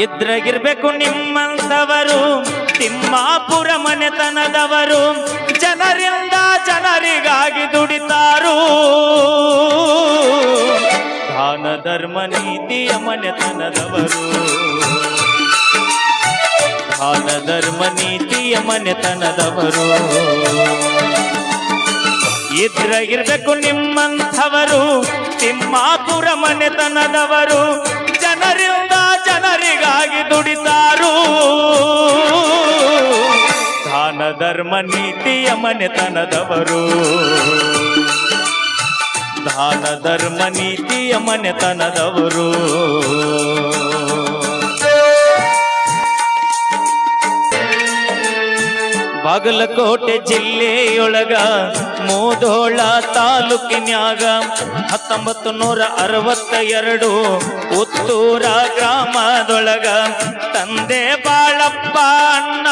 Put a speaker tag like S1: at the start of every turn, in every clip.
S1: ಇದ್ರಾಗಿರ್ಬೇಕು ನಿಮ್ಮಂಥವರು, ತಿಮ್ಮಾಪುರ ಮನೆತನದವರು, ಜನರಿಂದ ಜನರಿಗಾಗಿ ದುಡಿತಾರು. ದಾನ, ಧರ್ಮ, ನೀತಿಯ ಮನೆತನದವರು. ದಾನ, ಧರ್ಮ, ನೀತಿಯ ಮನೆತನದವರು. ಇದ್ರಾಗಿರ್ಬೇಕು ನಿಮ್ಮಂಥವರು, ತಿಮ್ಮಾಪುರ ಮನೆತನದವರು. ಜನರಿಗಾಗಿ ದುಡಿತಾರು? ದಾನ ಧರ್ಮ ನೀತಿಯ ಮನೆತನದವರು. ದಾನ ಧರ್ಮ ನೀತಿಯ ಮನೆತನದವರು. ಬಾಗಲಕೋಟೆ ಜಿಲ್ಲೆಯೊಳಗ ಮೋದೋಳ ತಾಲೂಕಿನ್ಯಾಗ ಹತ್ತೊಂಬತ್ತು ನೂರ ಅರವತ್ತ ಎರಡು ಉತ್ತೂರ ಗ್ರಾಮದೊಳಗ ತಂದೆ ಬಾಳಪ್ಪ ಅಣ್ಣ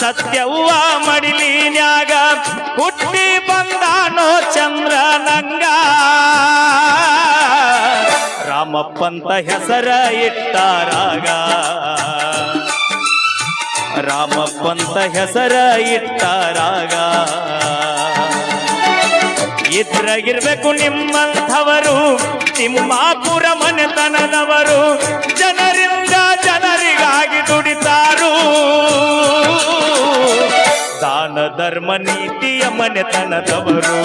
S1: ಸತ್ಯವ್ವ ಮಡಿಲಿನ್ಯಾಗ ಹುಟ್ಟಿ ಬಂದಾನೋ ಚಂದ್ರನಂಗ. ರಾಮಪ್ಪಂತ ಹೆಸರ ಇಟ್ಟಾರಾಗ. ರಾಮಪ್ಪಂತ ಹೆಸರ ಇಟ್ಟಾರಾಗ ಇದ್ರಾಗಿರ್ಬೇಕು ನಿಮ್ಮಂಥವರು, ತಿಮ್ಮಾಪುರ ಮನೆತನದವರು, ಜನರಿಂದ ಜನರಿಗಾಗಿ ದುಡಿತಾರು. ದಾನ ಧರ್ಮ ನೀತಿಯ ಮನೆತನದವರು.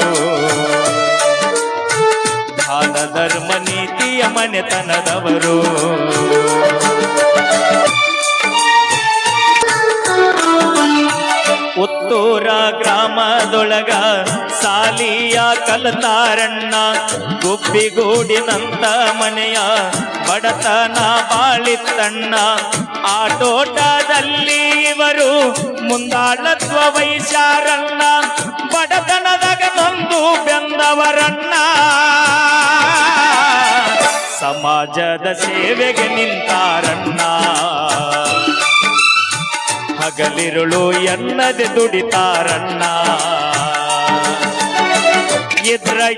S1: ದಾನ ಧರ್ಮ ನೀತಿಯ ಮನೆತನದವರು. ಗ್ರಾಮದೊಳಗ ಸಾಲಿಯ ಕಲತಾರಣ್ಣ ಗುಬ್ಬಿಗೂಡಿನಂತ ಮನೆಯ ಬಡತನ ಬಾಳಿತ್ತಣ್ಣ. ಆಟೋಟದಲ್ಲಿ ಇವರು ಮುಂದಾಳತ್ವ ವೈಶಾರಣ್ಣ ಬಡತನದಾಗ ನೊಂದು ಬೆಂದವರಣ್ಣ. ಸಮಾಜದ ಸೇವೆಗೆ ನಿಂತಾರಣ್ಣ. ಹಗಲಿರುಳು ಎನ್ನದೆ ದುಡಿತಾರಣ್ಣ.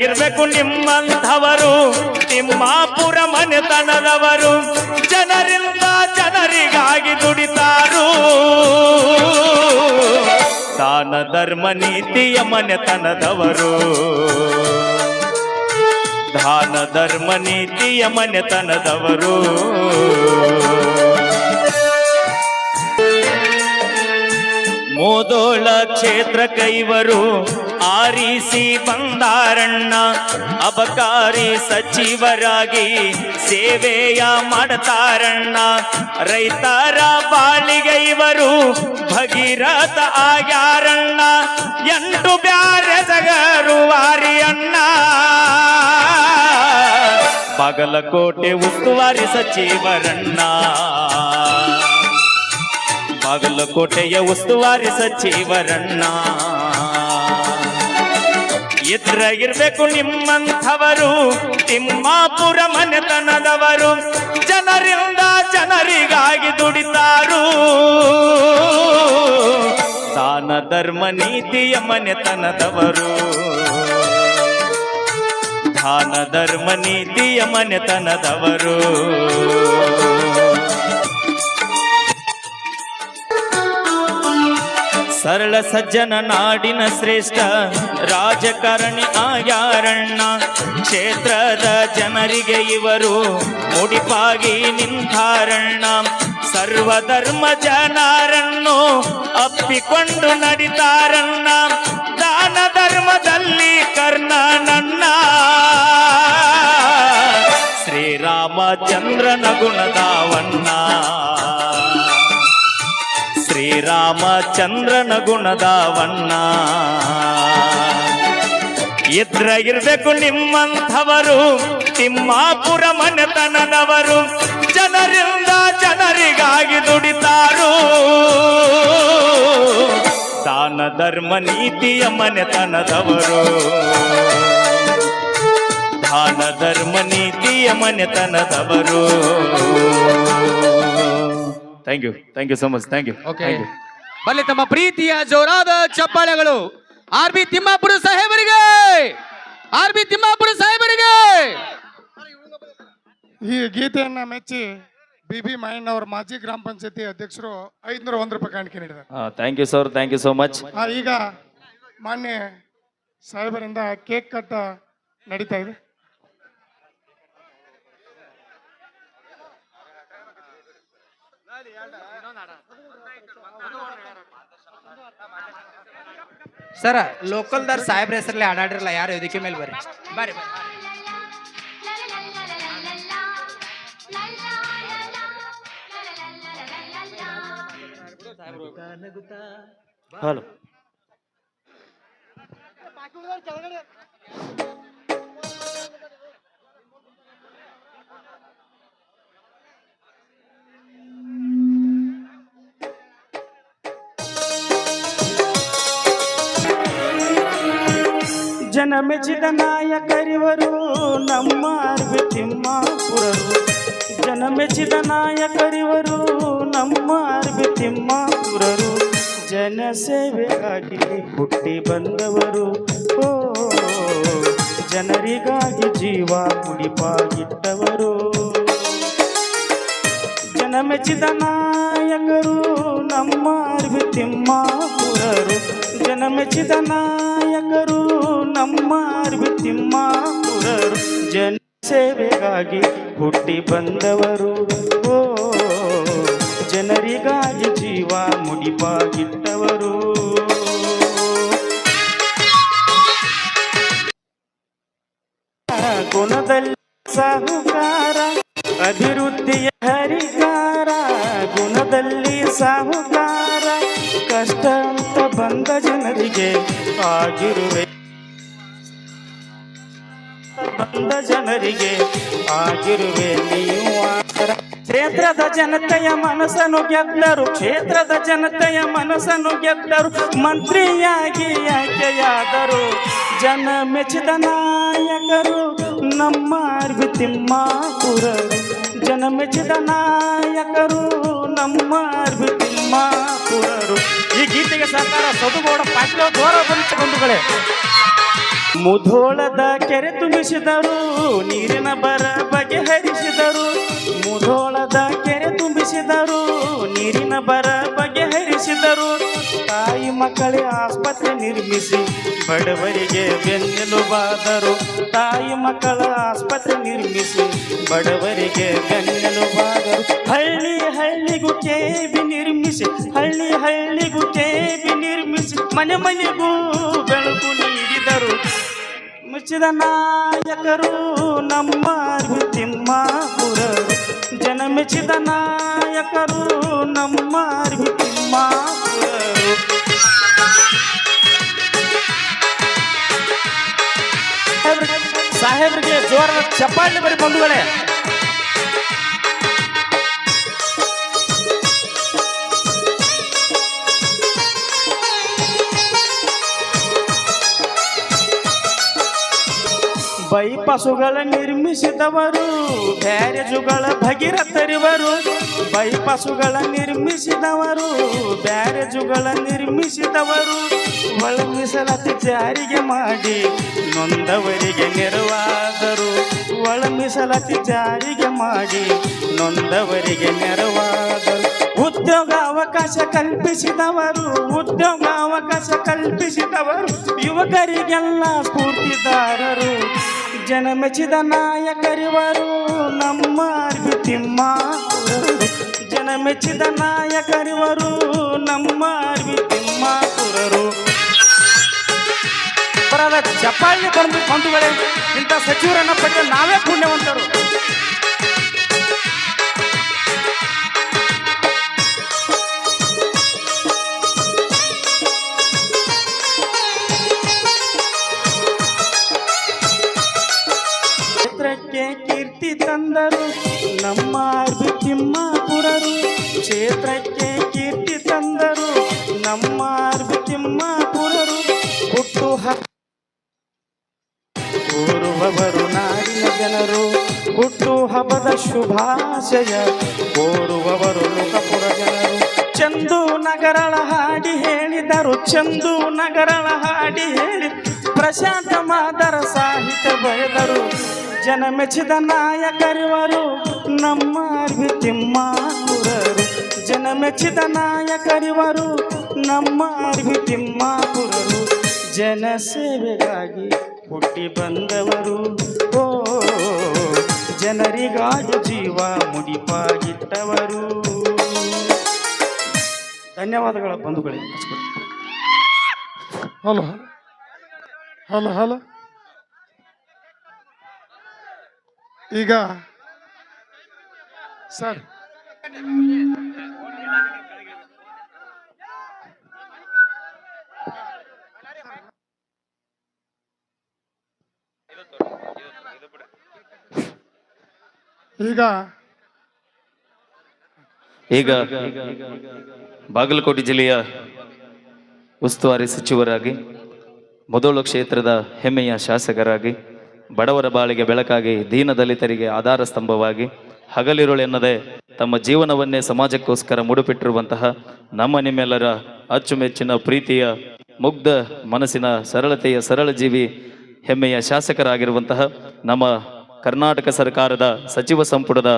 S1: ಇರಬೇಕು ನಿಮ್ಮಂಥವರು, ತಿಮ್ಮಾಪುರ ಮನೆತನದವರು, ಜನರಿಂದ ಜನರಿಗಾಗಿ ದುಡಿತಾರು. ದಾನ ಧರ್ಮ ನೀತಿಯ ಮನೆತನದವರು. ದಾನ ಧರ್ಮ ನೀತಿಯ ಮನೆತನದವರು. ಮೋದೋಳ ಕ್ಷೇತ್ರ ಕೈವರು ಆರಿಸಿ ಬಂದಾರಣ್ಣ. ಅಬಕಾರಿ ಸಚಿವರಾಗಿ ಸೇವೆಯ ಮಾಡತಾರಣ್ಣ. ರೈತರ ಬಾಳಿಗೆ ಭಗೀರಥ ಆಗ್ಯಾರಣ್ಣ. ಎಂಟು ಬ್ಯಾರೆ ಜಗರು ವಾರಿಯಣ್ಣ. ಬಾಗಲಕೋಟೆ ಉಸ್ತುವಾರಿ ಸಚಿವರಣ್ಣ. ಬಾಗಲಕೋಟೆಯ ಉಸ್ತುವಾರಿ ಸಚಿವರಣ್ಣ ಇರ್ಬೇಕು ನಿಮ್ಮಂಥವರು, ತಿಮ್ಮಾಪುರ ಮನೆತನದವರು. ಜನರಿಂದ ಜನರಿಗಾಗಿ ದುಡಿತಾರು. ದಾನ ಧರ್ಮ ನೀತಿಯ ಮನೆತನದವರು. ದಾನ ಧರ್ಮ ನೀತಿಯ ಮನೆತನದವರು. ಸರಳ ಸಜ್ಜನ ನಾಡಿನ ಶ್ರೇಷ್ಠ ರಾಜಕಾರಣಿ ಆಯಾರಣ್ಣ. ಕ್ಷೇತ್ರದ ಜನರಿಗೆ ಇವರು ಮುಡಿಪಾಗಿ ನಿಂತಾರಣ್ಣ. ಸರ್ವಧರ್ಮ ಜನರನ್ನು ಅಪ್ಪಿಕೊಂಡು ನಡಿತಾರಣ್ಣ. ದಾನ ಧರ್ಮದಲ್ಲಿ ಕರ್ಣನನ್ನ ಶ್ರೀರಾಮಚಂದ್ರನ ಗುಣದಾವಣ್ಣ. ಶ್ರೀರಾಮಚಂದ್ರನ ಗುಣದಾವಣ್ಣ. ಇದ್ರಾಗಿರ್ಬೇಕು ನಿಮ್ಮಂಥವರು, ತಿಮ್ಮಾಪುರ ಮನೆತನದವರು, ಜನರಿಂದ ಜನರಿಗಾಗಿ ದುಡಿತಾರು. ದಾನ ಧರ್ಮ ನೀತಿಯ ಮನೆತನದವರು. ದಾನ ಧರ್ಮ ನೀತಿಯ ಮನೆತನದವರು. Thank you thank you so much thank you
S2: okay ಬಲ್ಲಿ ತಮ್ಮ ಪ್ರೀತಿಯ ಜೋರಾದ ಚಪ್ಪಾಳೆಗಳು. ಆರ್ ಬಿ ತಿಮ್ಮಾಪುರ ಸಾಹೇಬರಿಗೆ. ಆರ್ ಬಿ ತಿಮ್ಮಾಪುರ ಸಾಹೇಬರಿಗೆ.
S3: ಈ ಗೀತೆಯನ್ನ ಮೆಚ್ಚಿ ಬಿ ಬಿ ಮಾಯಣ್ಣ ಅವರ ಮಾಜಿ ಗ್ರಾಮ ಪಂಚಾಯತಿ ಅಧ್ಯಕ್ಷರು ಐದುನೂರ ಒಂದು ರೂಪಾಯಿ ಕಾಣಿಕೆ ನೀಡಿದ್ದಾರೆ.
S1: Thank you sir thank you so much
S3: ಆ, ಈಗ ಮಾನ್ಯ ಸಾಹೇಬರಿಂದ ಕೇಕ್ ಕಟ್ ನಡೀತಾ ಇದೆ.
S4: ಸರ ಲೋಕಲ್ದಾರ್ ಸಾಹೇಬ್ರ ಹೆಸರಲ್ಲಿ ಆಡಾಡಿರಲ್ಲ ಯಾರು ಇದಕ್ಕೆ ಮೇಲೆ ಬರ್ರಿ ಬರ್ರಿ.
S1: ಹಲೋ.
S5: ಜನ ಮೆಚ್ಚಿದ ನಾಯಕರಿವರು ನಮ್ಮ ಅರ್ವಿ ತಿಮ್ಮಾಪುರರು. ಜನ ಮೆಚ್ಚಿದ ನಾಯಕರಿವರು ನಮ್ಮ ಅರ್ವಿ ತಿಮ್ಮಾಪುರರು. ಜನ ಸೇವೆಗಾಗಿ ಹುಟ್ಟಿ ಬಂದವರು. ಓ, ಜನರಿಗಾಗಿ ಜೀವ ಕುಡಿಪಾಗಿಟ್ಟವರು. ಜನ ಮೆಚ್ಚಿದ ನಾಯಕರು ನಮ್ಮ ಅರ್ವಿ ತಿಮ್ಮಾಪುರರು. ಜನ ಮೆಚ್ಚಿದ ನಾಯಕರು, ನಮ್ಮ ತಿಮ್ಮಾಪುರರು ಜನ ಸೇವೆಗಾಗಿ ಹುಟ್ಟಿ ಬಂದವರು. ಓ, ಜನರಿಗಾಗಿ ಜೀವ ಮುಡಿಪಾಗಿಟ್ಟವರು. ಗುಣದಲ್ಲಿ ಸಾಹುಕಾರ, ಅಭಿವೃದ್ಧಿಯ ಜನರಿಗೆ ಆಗಿರುವೆ. ಬಂದ ಜನರಿಗೆ ಆಗಿರುವೆ. ನೀವು. ಕ್ಷೇತ್ರದ ಜನತೆಯ ಮನಸ್ಸನ್ನು ಗೆದ್ದರು. ಕ್ಷೇತ್ರದ ಜನತೆಯ ಮನಸ್ಸನ್ನು ಗೆದ್ದರು. ಮಂತ್ರಿಯಾಗಿ ಆಯ್ಕೆಯಾದರು. ಜನ ಮೆಚ್ಚಿದ ನಾಯಕರು ನಮ್ಮ ಅರ್ವಿ ತಿಮ್ಮಾಪುರರು ಜನ ಮೆಚ್ಚಿದ ನಾಯಕರು ನಮ್ಮ ಅರ್ವಿ ತಿಮ್ಮಾಪುರರು ಈ ಗೀತೆಗೆ ಸರ್ಕಾರ ಸದುಗೌಡ ಪಾಟೀಲ್ ದ್ವಾರ ಬಂಧುಗಳೇ ಮುಧೋಳದ ಕೆರೆ ತುಂಬಿಸಿದರು, ನೀರಿನ ಬರ ಬಗೆಹರಿಸಿದರು ಮುಧೋಳದ ಕೆರೆ ತುಂಬಿಸಿದರು, ನೀರಿನ ಬರ ಬಗೆಹರಿಸಿದರು ತಾಯಿ ಮಕ್ಕಳೇ ಆಸ್ಪತ್ರೆ ನಿರ್ಮಿಸಿ, ಬಡವರಿಗೆ ಬೆನ್ನೆಲುಬಾದರು. ತಾಯಿ ಮಕ್ಕಳ ಆಸ್ಪತ್ರೆ ನಿರ್ಮಿಸಿ, ಬಡವರಿಗೆ ಬೆನ್ನೆಲುಬಾದರು. ಹಳ್ಳಿ ಹಳ್ಳಿಗೂ ಕೇಬಿ ನಿರ್ಮಿಸಿ, ಹಳ್ಳಿ ಹಳ್ಳಿಗೂ ಕೇಬಿ ನಿರ್ಮಿಸಿ, ಮನೆ ಮನೆಗೂ ಬೆಳಕು ನೀಡಿದರು. ಮುಚ್ಚಿದ ನಾಯಕರು ನಮ್ಮ ತಿಮ್ಮಾಪುರ ಮೆಚ್ಚಿದ ನಾಯಕರು ನಮ್ಮ ಸಾಹೇಬ್ರಿಗೆ- ಸಾಹೇಬ್ರಿಗೆ ಜೋರ ಚಪ್ಪಾಳಿ ಬರಿ ಬಂಧುಗಳೇ. ಬೈಪಾಸುಗಳ ನಿರ್ಮಿಸಿದವರು, ಬ್ಯಾರೇಜುಗಳ ಭಗೀರಥರಿವರು ಬೈಪಾಸುಗಳ ನಿರ್ಮಿಸಿದವರು, ಬ್ಯಾರೇಜುಗಳ ನಿರ್ಮಿಸಿದವರು ಒಳ ಜಾರಿಗೆ ಮಾಡಿ ನೊಂದವರಿಗೆ ನೆರವಾದರು. ಒಳ ಜಾರಿಗೆ ಮಾಡಿ ನೊಂದವರಿಗೆ ನೆರವಾದರು. ಉದ್ಯೋಗ ಅವಕಾಶ ಕಲ್ಪಿಸಿದವರು, ಉದ್ಯೋಗ ಅವಕಾಶ ಕಲ್ಪಿಸಿದವರು, ಯುವಕರಿಗೆಲ್ಲ ಸ್ಫೂರ್ತಿದಾರರು. ಜನ ಮೆಚ್ಚಿದ ನಾಯಕರಿವರು ನಮ್ಮ ತಿಮ್ಮಾಪುರರು ಜನ ಮೆಚ್ಚಿದ ನಾಯಕರಿವರು ನಮ್ಮ ತಿಮ್ಮಾಪುರರು ಬರದ ಚಪ್ಪಾಳಿ ಬಂದು ಬಂಧುಗಳೇ ಇಂಥ ಸಚಿವರನ್ನ ಪಟ್ಟ ನಾವೇ ಪುಣ್ಯವಂತರು. ಹುಟ್ಟು ಶುಭಾಶಯ ಕೋರುವವರು ಲೋಕಪುರ ಜನರು. ಚಂದು ನಗರಳ ಹಾಡಿ ಹೇಳಿದರು, ಚಂದು ನಗರಳ ಹಾಡಿ ಹೇಳಿ ಪ್ರಶಾಂತ ಮಾದರ ಸಾಹಿತ್ಯ ಬರೆದರು. ಜನ ಮೆಚ್ಚಿದ ನಾಯಕರಿವರು ನಮ್ಮ ಅರ್ವಿ ತಿಮ್ಮಾಪುರರು. ಜನ ಮೆಚ್ಚಿದ ನಾಯಕರಿವರು ನಮ್ಮ ಅರ್ವಿ ತಿಮ್ಮಾಪುರರು. ಜನ ಸೇವೆಗಾಗಿ ಹುಟ್ಟಿ ಬಂದವರು. ಓ ಜನರಿಗಾಗಿ ಜೀವ ಮುಡಿಪಾಗಿಟ್ಟವರು. ಧನ್ಯವಾದಗಳ ಬಂಧುಗಳೇ.
S3: Hello hello hello. ಈಗ ಸರ್. ಈಗ
S6: ಈಗ ಬಾಗಲಕೋಟೆ ಜಿಲ್ಲೆಯ ಉಸ್ತುವಾರಿ ಸಚಿವರಾಗಿ, ಮೊದಲು ಕ್ಷೇತ್ರದ ಹೆಮ್ಮೆಯ ಶಾಸಕರಾಗಿ, ಬಡವರ ಬಾಳಿಗೆ ಬೆಳಕಾಗಿ, ದೀನ ದಲಿತರಿಗೆ ಆಧಾರ ಸ್ತಂಭವಾಗಿ ಹಗಲಿರುಳೆನ್ನದೆ ತಮ್ಮ ಜೀವನವನ್ನೇ ಸಮಾಜಕ್ಕೋಸ್ಕರ ಮುಡುಪಿಟ್ಟಿರುವಂತಹ ನಮ್ಮ ನಿಮ್ಮೆಲ್ಲರ ಅಚ್ಚುಮೆಚ್ಚಿನ ಪ್ರೀತಿಯ, ಮುಗ್ಧ ಮನಸ್ಸಿನ ಸರಳತೆಯ ಸರಳ ಜೀವಿ ಹೆಮ್ಮೆಯ ಶಾಸಕರಾಗಿರುವಂತಹ ನಮ್ಮ ಕರ್ನಾಟಕ ಸರ್ಕಾರದ ಸಚಿವ ಸಂಪುಟದ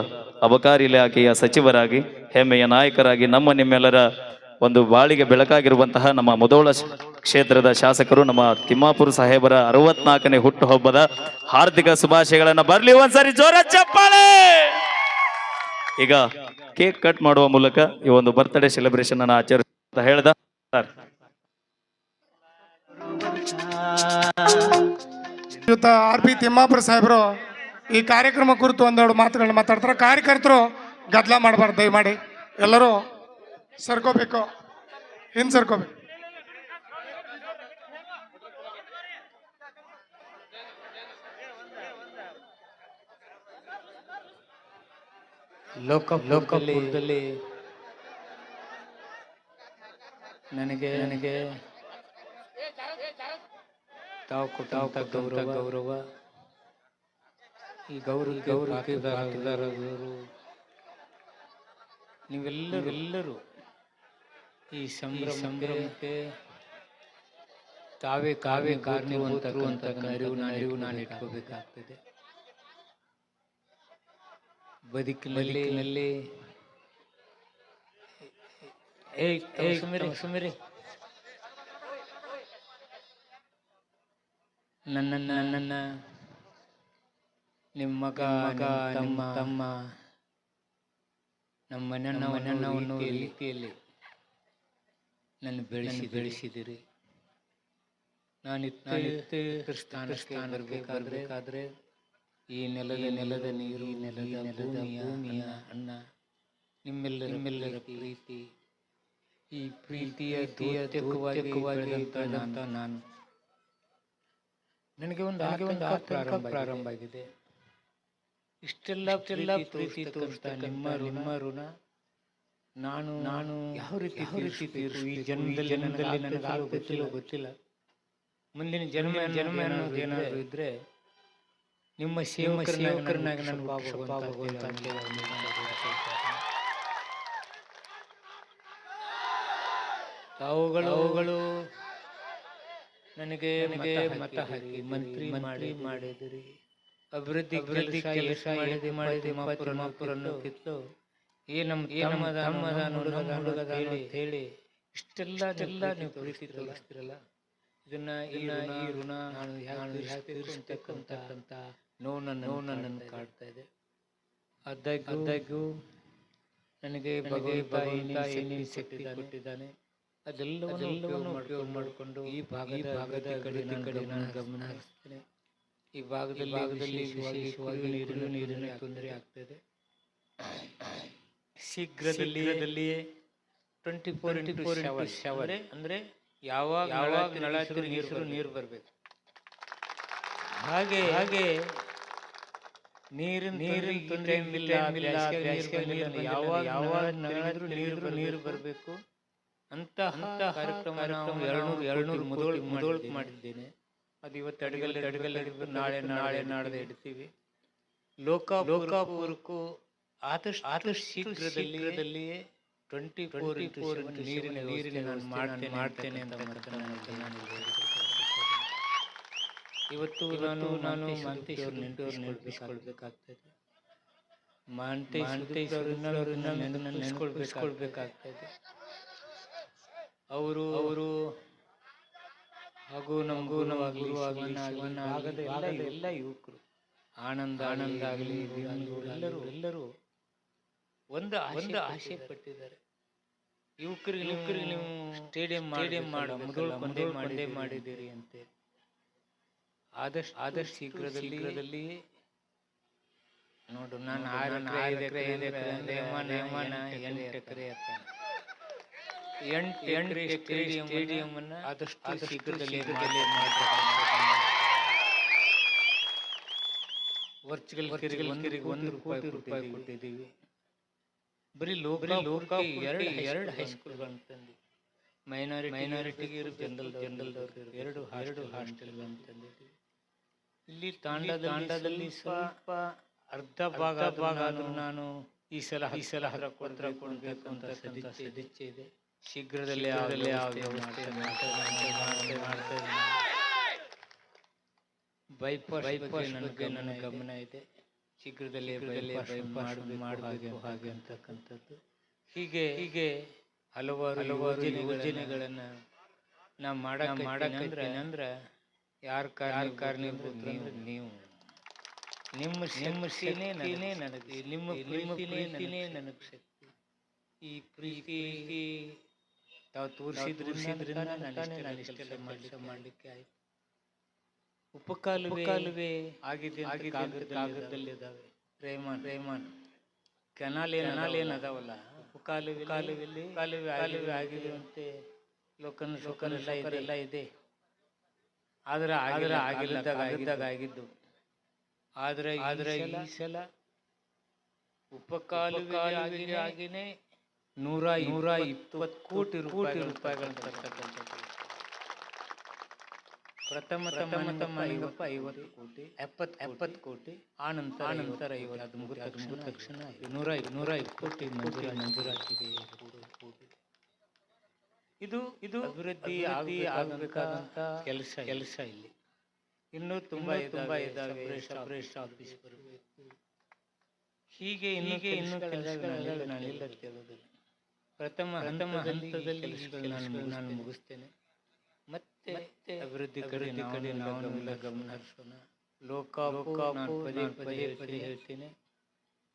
S6: ಅಬಕಾರಿ ಇಲಾಖೆಯ ಸಚಿವರಾಗಿ, ಹೆಮ್ಮೆಯ ನಾಯಕರಾಗಿ ನಮ್ಮ ನಿಮ್ಮೆಲ್ಲರ ಒಂದು ಬಾಳಿಗೆ ಬೆಳಕಾಗಿರುವಂತಹ ನಮ್ಮ ಮುದೋಳ ಕ್ಷೇತ್ರದ ಶಾಸಕರು, ನಮ್ಮ ತಿಮ್ಮಾಪುರ ಸಾಹೇಬರ ಅರವತ್ನಾಲ್ಕನೇ ಹುಟ್ಟುಹಬ್ಬದ ಹಾರ್ದಿಕ ಶುಭಾಶಯಗಳನ್ನು ಬರಲಿ. ಒಂದ್ಸರಿ ಜೋರ ಚಪ್ಪಾಳೆ! ಈಗ ಕೇಕ್ ಕಟ್ ಮಾಡುವ ಮೂಲಕ ಈ ಒಂದು ಬರ್ತ್ಡೇ ಸೆಲೆಬ್ರೇಷನ್ ಅನ್ನು ಆಚರಿಸ ಹೇಳ್ದ. ಸರ್
S3: ಆರ್ ಪಿ ತಿಮ್ಮಾಪುರ ಸಾಹೇಬರು ಈ ಕಾರ್ಯಕ್ರಮ ಕುರಿತು ಒಂದೆರಡು ಮಾತುಗಳನ್ನ ಮಾತಾಡ್ತಾರೆ. ಕಾರ್ಯಕರ್ತರು ಗದ್ದಲ ಮಾಡಬಾರ್ದು ದಯಮಾಡಿ. ಎಲ್ಲರೂ ಸರ್ಕೋಬೇಕು. ಹಿಂದೆ ಸರ್ಕೋಬೇಕು.
S4: ಲೋಕ ಲೋಕದಲ್ಲಿ ನನಗೆ ನನಗೆ ತಾವು ಕೊಟ್ಟ ಗೌರವ ಗೌರವ ಈ ಗೌರವ ಗೌರವಕ್ಕೆ ನೀವೆಲ್ಲರೆಲ್ಲರೂ ಈ ಸಂಭ್ರಮ ಸಂಭ್ರಮಕ್ಕೆ ತಾವೇ ಕಾವೇ ಕಾರಣವಂತರುವಂತ ಅರಿವು ನಾನು ಅರಿವು ನಾನು ಇಟ್ಕೋಬೇಕಾಗ್ತದೆ. ಬದುಕಿನಲ್ಲಿ ಸುಮಿರಿ ಸುಮಿರಿ ನನ್ನ ನನ್ನ ನಿಮ್ಮ ಮಗ ತಮ್ಮ ತಮ್ಮ. ನಮ್ಮ ಮನೆಯನ್ನ ರೀತಿಯಲ್ಲಿ ನನ್ನ ಬೆಳೆಸಿ ಬೆಳೆಸಿದಿರಿ. ನಾನಿತ್ತು ಸ್ಥಾನ ಸ್ಥಾನ ಬರಬೇಕಾದ್ರೆ ಈ ನೆಲದ ನೆಲದ ನೀರು ಈ ನೆಲದ ನೆಲದ ಭೂಮಿಯ ಅನ್ನ. ನಿಮ್ಮೆಲ್ಲ ನಿಮ್ಮೆಲ್ಲರ ಪ್ರೀತಿ. ಈ ಪ್ರೀತಿಯ ನಾನು. ನನಗೆ ಒಂದು ಹಾಗೆ ಒಂದು ಪ್ರಾರಂಭ ಆಗಿದೆ. ಇಷ್ಟೆಲ್ಲ ಇಷ್ಟೆಲ್ಲ ಪ್ರೀತಿ ತೋರಿಸ್ತಾ ನಿಮ್ಮ ನಿಮ್ಮ ಋಣ. ನಾನು ನಾನು ಯಾವ ರೀತಿ ಯಾವ ರೀತಿ ತೀರಿಸು ಈ ಜನ್ಮದಲ್ಲಿ ನನಗೆ ಗೊತ್ತಿಲ್ಲ. ಗೊತ್ತಿಲ್ಲ. ಮುಂದಿನ ಜನ್ಮ ಜನ್ಮ ಅನ್ನೋದು ಏನಾದರೂ ಇದ್ರೆ ನಿಮ್ಮ ಸೇವಕರನ್ನಾಗಿ ನಾನು ಭಗವಂತ ಅಂತ ಅವುಗಳು ಅವುಗಳು ನನಗೆ ನನಗೆ ಮತ ಹಾಕಿ ಮಂತ್ರಿ ಮಾಡಿ ಮಾಡಿದಿರಿ ಅಭಿವೃದ್ಧಿ ಅಭಿವೃದ್ಧಿ ಕೆಲಸ ಮಾಡಿದೆ ಮಾಡಿದೆ ಮಾಪುರ ಮಾಪುರನ್ನು ಕಿತ್ತು ಈ ನಮ್ಮ ಏ ನಮ್ಮದ ಹುಡುಗದ ಹುಡುಗದ ಹೇಳಿ ಇಷ್ಟೆಲ್ಲ ಎಲ್ಲ ನೀವು ಪ್ರೀತಿ ತೋರಿಸ್ತಿರಲ್ಲ? ಇದನ್ನ ಋಣ ಈ ಋಣ ನಾನು ಹ್ಯಾಕ್ ತೀರಿಸ್ತಕ್ಕಂತ ನೋವು ನನ್ನ ನೋವು ನನ್ನನ್ನು ಕಾಡ್ತಾ ಇದೆ. ಆದಾಗ್ಯೂ ಆದಾಗ್ಯೂ ನನಗೆ ಭಗವಂತ ಏನೇನು ಶಕ್ತಿ ಕೊಟ್ಟಿದ್ದಾನೆ ಅದೆಲ್ಲವನ್ನೆಲ್ಲವನ್ನು ಉಪಯೋಗ ಮಾಡಿಕೊಂಡು ಈ ಭಾಗದ ಭಾಗದ ಕಡೆ ಕಡೆ ನಾನು ಗಮನ ಹರಿಸ್ತೇನೆ. ಈ ಭಾಗದಲ್ಲಿ ಭಾಗದಲ್ಲಿ ವಿಶೇಷವಾಗಿ ನೀರಿನ ನೀರಿನ ತೊಂದರೆ ಆಗ್ತದೆ. ಶೀಘ್ರದಲ್ಲಿ twenty four into four shower ಅಂದ್ರೆ ಯಾವಾಗ ಯಾವಾಗ ನಳ ನೀರು ನೀರು ಬರಬೇಕು. ಹಾಗೆ ಹಾಗೆ ನೀರಿನ ನೀರಿನ ತೊಂದರೆ ಇಲ್ಲ ಯಾವಾಗ ಯಾವಾಗ ನಳಾದ್ರೂ ನೀರು ನೀರು ಬರಬೇಕು. ಅಂತ ಅಂತ ಕಾರ್ಯಕ್ರಮ ಎರಡ್ನೂರು ಎರಡ್ನೂರು ಮುದೋಳ್ ಮುದೋಳ್ ಮಾಡಿದ್ದೇನೆ ಅದು ಇವತ್ತು ಅಡಗಲ್ ಅಡಗಲ್ ನಾಳೆ ನಾಳೆ ನಾಳೆ ಇಡ್ತೀವಿ ಲೋಕ ಲೋಕಾಪುರಕ್ಕೂ ಆದಷ್ಟು ಆದಷ್ಟು ಶೀಘ್ರದಲ್ಲಿಯೇ ಟ್ವೆಂಟಿ ಫೋರ್ ಫೋರ್ ನೀರಿನ ನೀರಿನ ನಾನು ಮಾಡ್ತೇನೆ ಮಾಡ್ತೇನೆ ಅಂತ ನಾನು. ಇವತ್ತು ನಾನು ನಾನು ನೆಂಟವ್ರು ನೆನಪಿಸ್ಕೊಳ್ಬೇಕಾಗ್ತದೆ. ಮಹಂತೇಶ್ವರನ್ನ ನೆನೆಸ್ಕೊಳ್ಬೇಕಾಗ್ತದೆ ಅವರು ಅವರು ಹಾಗೂ ನಮಗೂ ಗುರುವಾಗಲಿ ಆಗದ ಎಲ್ಲ ಯುವಕರು ಆನಂದ ಆನಂದ ಆಗಲಿ ಎಲ್ಲರೂ ಎಲ್ಲರೂ ಒಂದು ಒಂದು ಆಸೆ ಪಟ್ಟಿದ್ದಾರೆ. ಯುವಕರಿಗೆ ಯುವಕರಿಗೆ ನೀವು ಸ್ಟೇಡಿಯಂ ಸ್ಟೇಡಿಯಂ ಮಾಡ ಮೊದಲು ಒಂದೇ ಮಾಡೇ ಮಾಡಿದ್ದೀರಿ ಅಂತೆ. ಆದಷ್ಟು ಆದಷ್ಟು ಶೀಘ್ರದಲ್ಲಿ ನೋಡು ನಾನು ಆರು ಎಕರೆ ಐದು ಎಕರೆ ಯಮಾನ ಎಂಟು ಎಕರೆ ಎಂಟು ಎಂಟು ಸ್ಟೇಡಿಯಂ ಆದಷ್ಟು ಶೀಘ್ರದಲ್ಲಿ ವರ್ಚುವಲ್ ಕಿರಿಗಲ್ ಒಂದು ಕೋಟಿ ರೂಪಾಯಿ ಕೊಟ್ಟಿದ್ದೀವಿ. ಬರೀ ಲೋಕ ಲೋಕ ಎರಡು ಎರಡು ಹೈಸ್ಕೂಲ್ಗಳು ತಂದಿ ಮೈನಾರಿಟಿ ಮೈನಾರಿಟಿಗೆ ಜನರಲ್ ಜನರಲ್ ಎರಡು ಎರಡು ಹಾಸ್ಟೆಲ್ ತಂದಿದ್ದೀವಿ ಇಲ್ಲಿ ತಾಂಡ ತಾಂಡದಲ್ಲಿ ಸ್ವಲ್ಪ ಅರ್ಧ ಭಾಗ ಭಾಗ ಆದರೂ ನಾನು ಈ ಸಲ ಈ ಸಲ ಹತ್ರ ಕೊಡ್ಬೇಕು ಅಂತ ಸದಿಚ್ಛೆ ಇದೆ. ಶೀಘ್ರದಲ್ಲೇ ಆಗಲೇ ಬೈಪಾಸ್ ಬೈಪಾಸ್ ನನಗೆ ನನ್ನ ಗಮನ ಇದೆ. ಶೀಘ್ರದಲ್ಲೇ ಬೈಪಾಸ್ ಮಾಡಬೇಕು ಹಾಗೆ ಅಂತಕ್ಕಂಥದ್ದು. ಹೀಗೆ ಹೀಗೆ ಹಲವಾರು ಹಲವಾರು ಯೋಜನೆಗಳನ್ನ ನಾ ಮಾಡ ಮಾಡಕ್ಕೆ ಅಂದ್ರೆ ಯಾರ ಕಾರಣ ಕಾರಣ ನೀವು. ನೀವು. ನಿಮ್ಮ ನಿಮ್ಮ ಸೀನೆ ನನಗೆ ನಿಮ್ಮ ನಿಮ್ಮ ಪ್ರೀತಿನೇ ನನಗೆ ಶಕ್ತಿ. ಈ ಪ್ರೀತಿ ತಾವು ತೋರಿಸಿದ್ರಿಂದ ಮಾಡಲಿಕ್ಕೆ ಆಯ್ತು. ಉಪಕಾಲುವೆ ಕಾಲುವೆ ಆಗಿದೆ ಕಾಗದದಲ್ಲಿ ಇದಾವೆ ರೇಮಾನ್. ರೇಮನ್. ಕೆನಾಲ್ ಕೆನಾಲ್ ಏನು ಅದಾವಲ್ಲ ಉಪಕಾಲುವೆ ಕಾಲುವೆಯಲ್ಲಿ ಕಾಲುವೆ ಕಾಲುವೆ ಆಗಿದೆ ಅಂತೆ. ಲೋಕನ ಶೋಕನ ಎಲ್ಲ ಇದೆ. ಆದ್ರೆ ಆದ್ರೆ ಆಗಿಲ್ಲದಾಗ ಆಗಿದ್ದಾಗ ಆಗಿದ್ದು. ಆದ್ರೆ ಆದ್ರೆ ಈ ಸಲ ಉಪಕಾಲುವೆ ಆಗಿನೇ ನೂರ ನೂರ ಇಪ್ಪತ್ತು ಕೋಟಿ ಕೋಟಿ ರೂಪಾಯಿಗಳಂತಕ್ಕಂಥದ್ದು ಪ್ರಥಮ ತಮ್ಮ ತಮ್ಮ ಐವತ್ತು ಐವತ್ತು ಕೋಟಿ ಎಪ್ಪತ್ತು ಎಪ್ಪತ್ತು ಕೋಟಿ ಆನಂತರ ಆನಂತರ ಐವತ್ತು ಅದು ಮುಗಿದ ಅದು ಮುಗಿದ ತಕ್ಷಣ ನೂರ ನೂರ ಕೋಟಿ ಮಂಜೂರ ಮಂಜೂರಾಗಿದೆ ಇದು ಇದು ಅಭಿವೃದ್ಧಿ ಆಗಬೇಕಾದಂತ ಕೆಲಸ ಕೆಲಸ ಇಲ್ಲಿ. ಇನ್ನು ತುಂಬಾ ತುಂಬಾ ಸಪರೇಟ್ ಆಫೀಸ್ ಬರಬೇಕು. ಹೀಗೆ ಹೀಗೆ ಇನ್ನೂ ಕೆಲಸಗಳು ಇಲ್ಲ ಕೇಳೋದಿಲ್ಲ ಪ್ರಥಮ ಪ್ರಥಮ ಹಂತದಲ್ಲಿ ನಾನು ನಾನು ಮುಗಿಸ್ತೇನೆ. ಮತ್ತೆ ಮತ್ತೆ ಅಭಿವೃದ್ಧಿ ಕಡೆ ಕಡೆ ನಾವು ಗಮನ ಹರಿಸೋಣ. ಪದೇ ಪದೇ ಪದೇ ಹೇಳ್ತೇನೆ.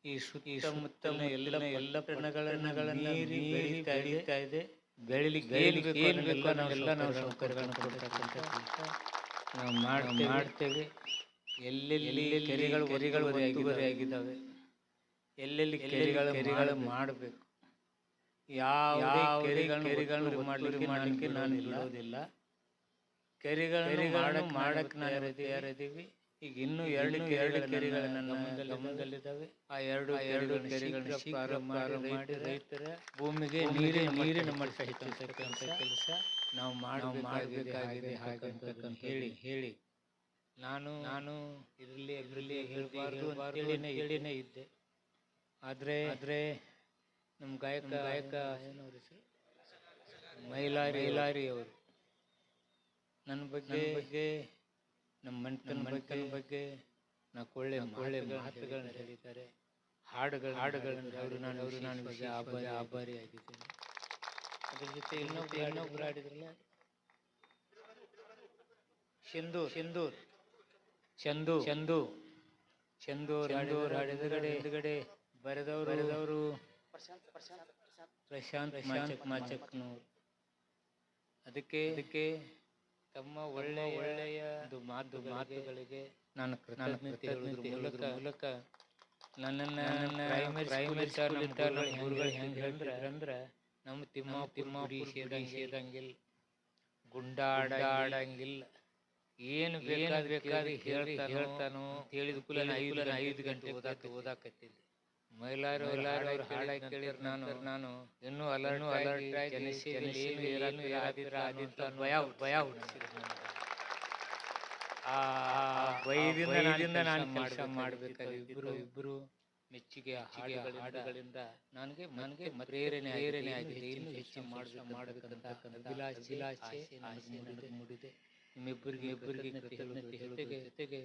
S4: ಈ ಸುತ್ತಮುತ್ತಲ ಎಲ್ಲ ಎಲ್ಲ ಪ್ರಣಗಳನ್ನ ನೀರಿ ಬೆಳೀತಾ ಇದೆ. ಬೆಳಿಲಿಕ್ಕೆ ಏನು ಬೇಕೋ ನಾವೆಲ್ಲ ನಾವು ಸೌಕರ್ಯಗಳನ್ನು ಕೊಡ್ತಕ್ಕಂಥ ನಾವು ಮಾಡಿ ಮಾಡ್ತೇವೆ. ಎಲ್ಲೆಲ್ಲಿ ಕೆರೆಗಳು ಕೆರೆಗಳು ಆಗಿದ್ದಾವೆ ಎಲ್ಲೆಲ್ಲಿ ಕೆರೆಗಳು ಕೆರೆಗಳು ಮಾಡಬೇಕು. ಯಾವ ಕೆರೆಗಳು ಕೆರೆಗಳನ್ನು ಮಾಡ್ಲಿಕ್ಕೆ ಮಾಡಲಿಕ್ಕೆ ನಾನು ಇರೋದಿಲ್ಲ ಕೆರೆಗಳನ್ನು ಮಾಡಕ್ ಮಾಡಕ್ ನಾವು ತಯಾರಿದ್ದೀವಿ. ಈಗ ಇನ್ನೂ ಎರಡು ಎರಡು ಕೆರೆಗಳು ನನ್ನ ಗಮನದಲ್ಲಿದ್ದಾವೆ. ಆ ಎರಡು ಎರಡು ಕೆರೆಗಳನ್ನ ಪ್ರಾರಂಭ ಮಾಡಿ ರೈತರ ಭೂಮಿಗೆ ನೀರೇ ನೀರಿನ ಮಟ್ಟ ಹೆಚ್ಚಿಸತಕ್ಕಂಥ ಕೆಲಸ. ನಾವು ಮಾಡಿ ಮಾಡಬೇಕಾಗಿದೆ ಅಂತ ಹೇಳಿ. ಹೇಳಿ. ನಾನು ನಾನು ಇದರಲ್ಲಿ ಇದರಲ್ಲಿ ಹೇಳಬಾರ್ದು ಅಂತೇಳಿನೇ ಹೇಳಿನೇ ಇದ್ದೆ. ಆದರೆ ಆದರೆ ನಮ್ಮ ಗಾಯಕ ಗಾಯಕ ಏನವ್ರ ಹೆಸರು ಮೈಲಾರಿ ಮೈಲಾರಿ ಅವರು. ನನ್ನ ಬಗ್ಗೆ ಬಗ್ಗೆ ನಮ್ಮ ಮನೆತನ ಮನೆತನ ಬಗ್ಗೆ ನಾ ಒಳ್ಳೆ ಒಳ್ಳೆ ಮಾತುಗಳನ್ನ ಹೇಳಿದ್ದಾರೆ. ಹಾಡುಗಳು ಹಾಡುಗಳನ್ನು ಅವರು ನಾನು ಅವರು ನಾನು ಬಗ್ಗೆ ಆಭಾರಿ ಆಭಾರಿ ಆಗಿದ್ದೇನೆ ಅದ್ರ ಜೊತೆ ಇನ್ನೊಬ್ರು ಇನ್ನೊಬ್ರು ಹಾಡಿದ್ರಲ್ಲ? ಸಿಂಧೂರ್ ಸಿಂಧೂರ್ ಚಂದು ಚಂದು ಚಂದೂರ್ ಚಂದೂರ್ ಹಾಡಿದಗಡೆ ಎದುರುಗಡೆ ಬರೆದವರು ಬರೆದವರು ಪ್ರಶಾಂತ್ ಮಾಚಕ್ ಮಾಚಕ್ನವರು ಅದಕ್ಕೆ ಅದಕ್ಕೆ ತಮ್ಮ ಒಳ್ಳೆ ಒಳ್ಳೆಯ ಮಾತು ಮಾತುಗಳಿಗೆ ನಾನು ಮೂಲಕ ಮೂಲಕ ನನ್ನನ್ನ ಪ್ರೈಮರಿ ಗುರುಗಳು ಹೆಂಗೆ ಹೇಳಿದ್ರೆ ಅಂದ್ರೆ ನಮ್ಮ ತಿಮ್ಮ ತಿಮ್ಮ ಸೇದಂಗಿಲ್ಲ ಗುಂಡಾಡಾಡಂಗಿಲ್ಲ ಏನು ಬೇಕಾದ್ರೆ ಬೇಕಾದ್ರೆ ಹೇಳ್ತಾನೋ ಹೇಳ್ತಾನೋ ಹೇಳಿದ ಕುಲ ಐದು ಐದು ಗಂಟೆ ಓದಾಕ ಓದಾಕತ್ತಿದ್ದೆ. ಮೈಲಾರು ಹಾಡಾಗಿ ಕೇಳಿರ್ ನಾನು ನಾನು ಇನ್ನೂ ಅಲರ್ಟ್ ಅಲರ್ಟ್ ಭಯ ಭಯ ಹುಟ್ಟಿಸಿದ್ರು ನನಗೆ. ಆ ಭಯದಿಂದ ನಾನು ಕೆಲಸ ಮಾಡಬೇಕಾದ್ರೆ ಇಬ್ಬರು ಇಬ್ಬರು ಮೆಚ್ಚುಗೆ ಹಾಡುಗಳಿಂದ ನನಗೆ ನನಗೆ ಪ್ರೇರಣೆ ಪ್ರೇರಣೆ ಆಗಿದೆ ಇನ್ನು ಹೆಚ್ಚು ಮಾಡಬೇಕು ಮಾಡಬೇಕಂತ ಅಭಿಲಾಷೆ ಆಸೆ ಮೂಡಿದೆ. ನಿಮ್ಮಿಬ್ಬರಿಗೆ ಇಬ್ಬರಿಗೆ ಜೊತೆಗೆ ಜೊತೆಗೆ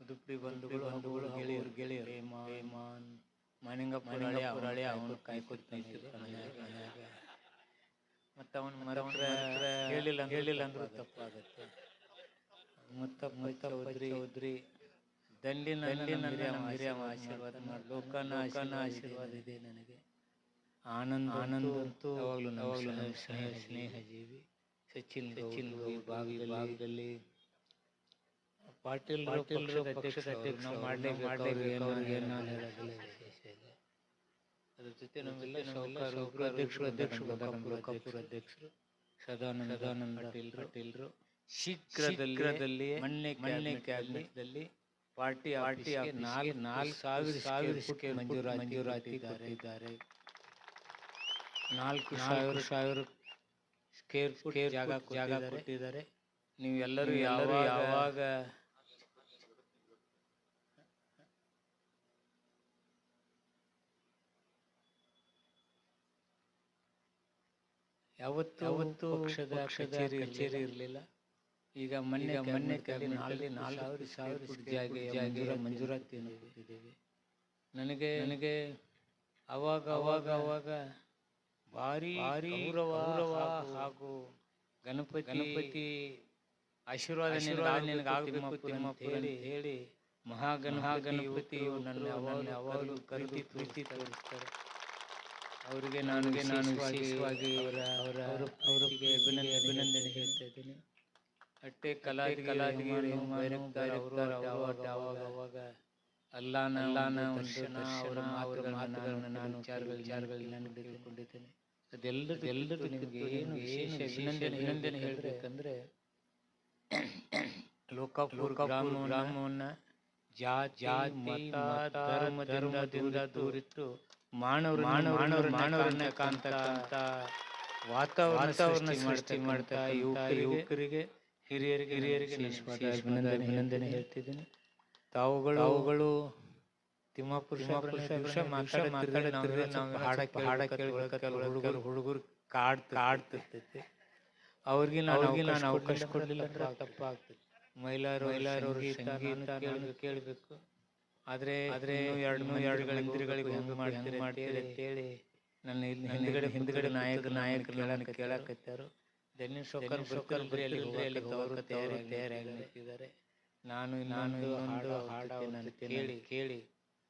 S4: ಉಡುಪಿ ಬಂಧುಗಳು ಬಂಧುಗಳು ಗೆಳೆಯರು. ಗೆಳೆಯರು. ಹೇಮ ಹೇಮಾನ್ ಮಣಿಂಗಪ್ಪ ಪುರಾಳಿ ಹಳೆ ಅವನು ಕಾಯ್ಕೊತ ಮತ್ತು ಅವನು ಮರತ್ರ ಹೇಳಿಲ್ಲ ಹೇಳಿಲ್ಲ ಅಂದ್ರೂ ತಪ್ಪಾಗತ್ತೆ. ಮುತ್ತ ಮುತ್ತ ಹೋದ್ರಿ ಹೋದ್ರಿ ದಂಡಿನ ದಂಡಿನ ಹಿರಿಯಮ್ಮ ಆಶೀರ್ವಾದ ಮಾಡಿ. ಲೋಕನ ಲೋಕನ ಆಶೀರ್ವಾದ ಇದೆ ನನಗೆ. ಆನಂದ ಆನಂದ ಅಂತೂ ಯಾವಾಗಲೂ ಯಾವಾಗಲೂ ಸ್ನೇಹ ಸ್ನೇಹ ಜೀವಿ. ಸಚಿನ್ ಸಚಿನ್ ಬಾವಿ ಭಾಗದಲ್ಲಿ ಪಾಟೀಲ್ ಪಾಟೀಲ್ ಅಧ್ಯಕ್ಷ ನಾವು ಮಾಡಲೇಬೇಕು ಮಾಡಲೇಬೇಕು ಅವ್ರಿಗೆ ಏನು ನಾನು ಹೇಳೋದಿಲ್ಲ ವಿಶೇಷ ಇಲ್ಲ ಅದ್ರ ಜೊತೆ ನಮ್ಮೆಲ್ಲ ಸಾಹುಕಾರರು ಒಬ್ರು ಅಧ್ಯಕ್ಷರು ಅಧ್ಯಕ್ಷರು ಲೋಕಾಪುರ ಅಧ್ಯಕ್ಷರು ಸದಾನಂದ ಸದಾನಂದ ಪಾಟೀಲ್ ಪಾಟೀಲ್ರು. ಶೀಘ್ರದಲ್ಲಿ ಮಣ್ಣೆ ಮಣ್ಣೆ ಕ್ಯಾಬಿನೆಟ್ದಲ್ಲಿ ಪಾರ್ಟಿ ಪಾರ್ಟಿ ನಾಲ್ಕು ನಾಲ್ಕು ಸಾವಿರ ಸಾವಿರ ಸ್ಕೇರ್ ಮಂಜೂರಾತಿ ಮಂಜೂರಾತಿ ಇದ್ದಾರೆ ನಾಲ್ಕು ಸಾವಿರ ಸಾವಿರ ಸ್ಕೇರ್ ಫುಟ್ ಜಾಗ ಜಾಗ ಕೊಟ್ಟಿದ್ದಾರೆ. ನೀವು ಎಲ್ಲರೂ ಯಾವ ಯಾವಾಗ ಯಾವತ್ತು ಯಾವತ್ತು ಪಕ್ಷದ ಕಚೇರಿ ಕಚೇರಿ ಇರಲಿಲ್ಲ. ಈಗ ಮೊನ್ನೆ ಮೊನ್ನೆ ನಾಲ್ಕು ನಾಲ್ಕು ಸಾವಿರ ಸಾವಿರ ಜಾಗೆ ಜಾಗ ಮಂಜೂರಾತಿ ನನಗೆ ನನಗೆ ಅವಾಗ ಅವಾಗ ಅವಾಗ ಭಾರಿ ಭಾರಿ ಗೌರವ ಹಾಗೂ ಗಣಪತಿ ಗಣಪತಿ ಆಶೀರ್ವಾದ ತಿಮ್ಮಪ್ಪ ಹೇಳಿ. ಮಹಾಗಣ ಮಹಾಗಣಪತಿಯು ನನ್ನ ಯಾವಾಗ ಯಾವಾಗಲೂ ಕರೆದು ಪ್ರೀತಿ ತೋರಿಸ್ತಾರೆ. ಅವರಿಗೆ ನನಗೆ ನಾನು ವಿಶೇಷವಾಗಿ ಅವರ ಅವರ ಅವರ ಅವರಿಗೆ ಅಭಿನಂದನೆ ಅಭಿನಂದನೆ ಹೇಳ್ತಾ ಇದ್ದೀನಿ. ಅಟ್ಟೆ ಕಲಾ ಕಲಾದಿಗಳು ಅವರು ಅವಾರ್ಡ್ ಅವಾಗ ಅಲ್ಲಾನ ಅಲ್ಲಾನ ದರ್ಶನ ಅವರ ಅವರ ಮಾತುಗಳನ್ನು ನಾನು ವಿಚಾರಗಳು ವಿಚಾರಗಳಲ್ಲಿ ನಾನು ತಿಳ್ಕೊಂಡಿದ್ದೇನೆ ಅದೆಲ್ಲದೂ ಎಲ್ಲದೂ ನಿಮಗೆ ಏನು ವಿಶೇಷ ಅಭಿನಂದನೆ ಅಭಿನಂದನೆ ಹೇಳಬೇಕಂದ್ರೆ ಲೋಕಾಪುರ ಗ್ರಾಮ ಜಾ ಜಾತಿ ಮತ ಧರ್ಮ ಧರ್ಮದಿಂದ ದೂರಿಟ್ಟು ಮಾನವರು ಮಾನವರು ಮಾನವರನ್ನ ಕಾಂತಕ್ಕಂತ ವಾತಾವರಣ ಸೃಷ್ಟಿ ಮಾಡ್ತಾ ಯುವಕರಿಗೆ ಹಿರಿಯರಿಗೆ ಹಿರಿಯರಿಗೆ ಅಭಿನಂದನೆ ಅಭಿನಂದನೆ ಹೇಳ್ತಿದ್ದೀನಿ. ತಾವುಗಳು ಅವುಗಳು ತಿಮ್ಮಾಪುರ ಹುಡುಗರು ಹುಡುಗರು ಕಾಡ್ ಕಾಡ್ತಿರ್ತೈತಿ. ಅವ್ರಿಗೆ ನಾನು ಅವ್ರಿಗೆ ನಾನು ಅವಕಾಶ ಕೊಡಲಿಲ್ಲ ತಪ್ಪಾಗ್ತದೆ ಸಂಗೀತ ಕೇಳಬೇಕು ಕೇಳಬೇಕು. ಆದ್ರೆ ಆದ್ರೆ ಎರಡು ಎರಡು ಮಂದಿರಗಳಿಗೆ ಹೆಂಗ್ ಮಾಡ್ತೀರಿ ಮಾಡ್ತೀರಿ ಅಂತೇಳಿ ನನ್ನ ಇಲ್ಲಿ ಹಿಂದ್ಗಡೆ ಹಿಂದ್ಗಡೆ ನಾಯಕ ನಾಯಕ ಕೇಳಕ್ಕೆ ಕೇಳಕತ್ತಾರು ದೆನ್ನಿನ ಶೋಕರ್ ಶೋಕರ್ ಬರೀ ಅಲ್ಲಿ ಅಲ್ಲಿ ಅವರು ತಯಾರಿ ತಯಾರಾಗಿ ನಿಂತಿದ್ದಾರೆ ನಾನು ನಾನು ಹಾಡು ನಾನು ಕೇಳಿ ಕೇಳಿ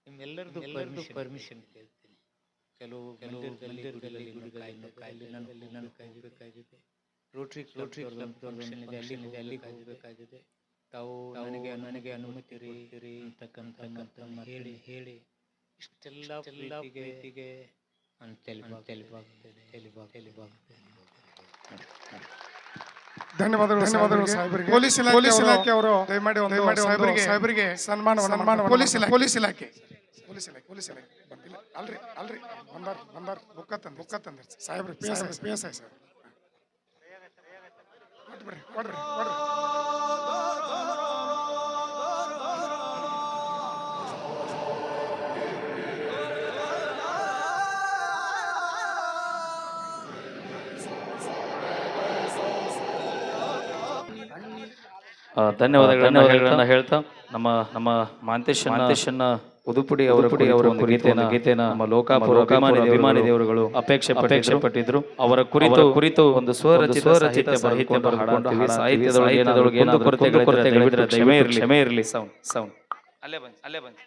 S4: ನಿಮ್ಮೆಲ್ಲರದು ಪರ್ಮಿಷನ್ ಪರ್ಮಿಷನ್ ಕೇಳ್ತೀನಿ. ಕೆಲವು ಕೆಲವು ಮಂದಿರದಲ್ಲಿ ಗುಡಿಗಳಲ್ಲಿ ಕಾಯಿಲೆ ನಾನು ನನ್ನ ಕಾಯ್ಬೇಕಾಗಿದೆ ರೋಟ್ರಿ ರೋಟ್ರಿ ಫಂಕ್ಷನ್ ಇದೆ. ಅಲ್ಲಿ ಇದೆ. ಅಲ್ಲಿ ಹೋಗಬೇಕಾಗಿದೆ. ತಾವು ನನಗೆ ನನಗೆ ಅನುಮತಿ ರೀ ಅಂತಕ್ಕಂಥ ಮಾತನ್ನು ಹೇಳಿ ಹೇಳಿ ಇಷ್ಟೆಲ್ಲ ಪ್ರೀತಿಗೆ ಅಂತ ತೆಲಿಬಾಗ್ ತೆಲಿಬಾಗ್ತದೆ ತೆಲಿಬಾಗ್ ತೆಲಿಬಾಗ್ತದೆ
S3: ಧನ್ಯವಾದಗಳು ಧನ್ಯವಾದಗಳು ಸಾಹೇಬರಿಗೆ. ಪೊಲೀಸ್ ಇಲಾಖೆ ಪೊಲೀಸ್ ಇಲಾಖೆ ಅವರು ದಯಮಾಡಿ ಒಂದು ಸಾಹೇಬರಿಗೆ ಸಾಹೇಬರಿಗೆ ಸನ್ಮಾನ ಸನ್ಮಾನ ಪೊಲೀಸ್ ಇಲಾಖೆ. ಪೊಲೀಸ್ ಇಲಾಖೆ. ಪೊಲೀಸ್ ಇಲಾಖೆ ಪೊಲೀಸ್ ಇಲಾಖೆ. ಬಂದಿಲ್ಲ. ಅಲ್ರಿ ಅಲ್ರಿ. ಬಂದಾರ ಬಂದಾರ. ಬುಕ್ಕ ತಂದ ಬುಕ್ಕ ತಂದ್ರಿ. ಸಾಹೇಬ್ರಿ P S I P S I sir. ಕೊಡ್ರಿ ಕೊಡ್ರಿ
S1: ಧನ್ಯವಾದಗಳನ್ನ ಹೇಳ್ತಾ ನಮ್ಮ ನಮ್ಮ ಮಾಂತೇಶ್ ಮಾಂತೇಶನ್ನ ಉದುಪುಡಿ ಅವರ ಪುಡಿ ಅವರ ಗೀತೆಯನ್ನು ಗೀತೆನ ಗೀತೆನ ನಮ್ಮ ಲೋಕಾಪುರ ಅಭಿಮಾನಿ ದೇವರುಗಳು ಅಪೇಕ್ಷೆ ಅಪೇಕ್ಷೆ ಪಟ್ಟಿದ್ರು ಅವರ ಕುರಿತು ಕುರಿತು ಒಂದು ಸ್ವರಚಿತ ಸ್ವರಚಿತ ಸಾಹಿತ್ಯ ಬರೆದುಕೊಂಡು ಸಾಹಿತ್ಯದೊಳಗೆ ಏನಾದರೂ ಕೊರತೆಗಳು ಕೊರತೆಗಳು ಕ್ಷಮೆ ಇರಲಿ ಕ್ಷಮೆ ಇರಲಿ ಸೌಂಡ್ ಸೌಂಡ್ ಅಲ್ಲೇ ಬಂದ್ ಅಲ್ಲೇ ಬನ್ನಿ.